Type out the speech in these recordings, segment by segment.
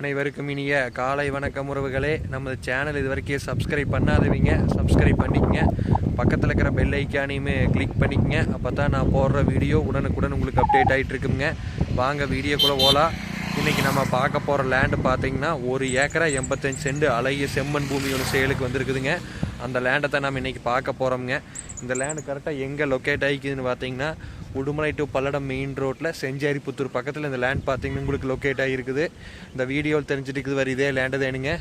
அனைவருக்கும் இனிய காலை வணக்கம் உறவுகளே. நமது சேனல் இது வரைக்கும் சப்ஸ்கிரைப் பண்ணாதவங்க சப்ஸ்கிரைப் பண்ணிக்கங்க. பக்கத்தில் இருக்கிற பெல் ஐக்கானையுமே கிளிக் பண்ணிக்கங்க. அப்போ தான் நான் போடுற வீடியோ உடனுக்குடன் உங்களுக்கு அப்டேட் ஆகிட்டு இருக்குங்க. வாங்க வீடியோக்குள்ளே போகலாம் இன்றைக்கி நம்ம பார்க்க போகிற லேண்டு பார்த்தீங்கன்னா ஒரு ஏக்கரா எண்பத்தஞ்சு செண்டு அழகிய செம்மண் பூமி ஒன்று சேலுக்கு வந்திருக்குதுங்க. அந்த லேண்டை தான் நம்ம இன்றைக்கி பார்க்க போகிறோம்ங்க இந்த லேண்டு கரெக்டாக எங்கே லொக்கேட் ஆகிக்குதுன்னு பார்த்தீங்கன்னா உடுமலை டு பல்லடம் மெயின் ரோட்டில் செஞ்சேரி புத்தூர் பக்கத்தில் இந்த லேண்ட் பார்த்தீங்கன்னா உங்களுக்கு லொக்கேட் ஆகிருக்குது இந்த வீடியோவில் தெரிஞ்சுட்டு இருக்குது வர இதே லேண்டு தேனுங்க.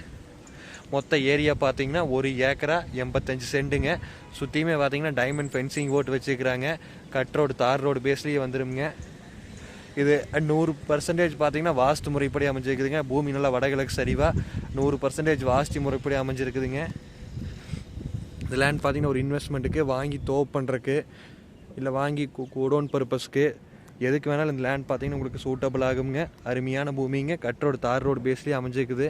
மொத்த ஏரியா பார்த்தீங்கன்னா ஒரு ஏக்கரா எண்பத்தஞ்சு சென்ட்டுங்க சுற்றியுமே பார்த்தீங்கன்னா டைமண்ட் ஃபென்சிங் ஓட்டு வச்சுருக்கிறாங்க. கட் ரோடு தார் ரோடு பேஸ்லேயே வந்துருங்க இது நூறு பர்சன்டேஜ் பார்த்தீங்கன்னா வாஸ்து முறைப்படி அமைஞ்சிருக்குதுங்க. பூமி நல்லா வடகிழக்கு சரிவாக நூறு பர்சன்டேஜ் வாஸ்து முறைப்படி அமைஞ்சிருக்குதுங்க. இந்த லேண்ட் பார்த்தீங்கன்னா ஒரு இன்வெஸ்ட்மெண்ட்டுக்கு வாங்கி தோப் பண்ணுறக்கு இல்லை வாங்கி கோடோன் பர்பஸ்க்கு எதுக்கு வேணாலும் இந்த லேண்ட் பார்த்தீங்கன்னா உங்களுக்கு சூட்டபிள் ஆகுங்க அருமையான பூமிங்க. கட் ரோடு தார் ரோடு பேஸ்லேயே அமைஞ்சிருக்குது.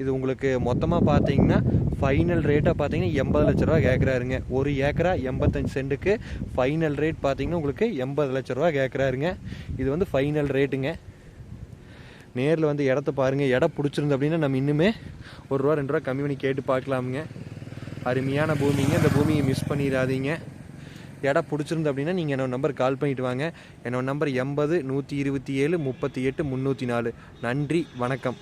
இது உங்களுக்கு மொத்தமாக பார்த்தீங்கன்னா ஃபைனல் ரேட்டாக பார்த்தீங்கன்னா எண்பது லட்ச ரூபா கேட்குறாருங்க. ஒரு ஏக்கரா எண்பத்தஞ்சு சென்ட்டுக்கு ஃபைனல் ரேட் பார்த்தீங்கன்னா உங்களுக்கு எண்பது லட்ச ரூபா கேட்குறாருங்க. இது வந்து ஃபைனல் ரேட்டுங்க நேரில் வந்து இடத்த பாருங்கள் இடம் பிடிச்சிருந்து அப்படின்னா நம்ம இன்னுமே ஒரு ரூபா ரெண்டு ரூபா கம்மி பண்ணி கேட்டு பார்க்கலாமுங்க. அருமையான பூமிங்க. இந்த பூமியை மிஸ் பண்ணிடாதீங்க. இடம் பிடிச்சிருந்து அப்படின்னா நீங்கள் என்னோட நம்பர் கால் பண்ணிவிட்டு வாங்க. என்னோட நம்பர் எண்பது நூற்றி இருபத்தி ஏழு முப்பத்தி எட்டு முந்நூற்றி நாலு. நன்றி வணக்கம்.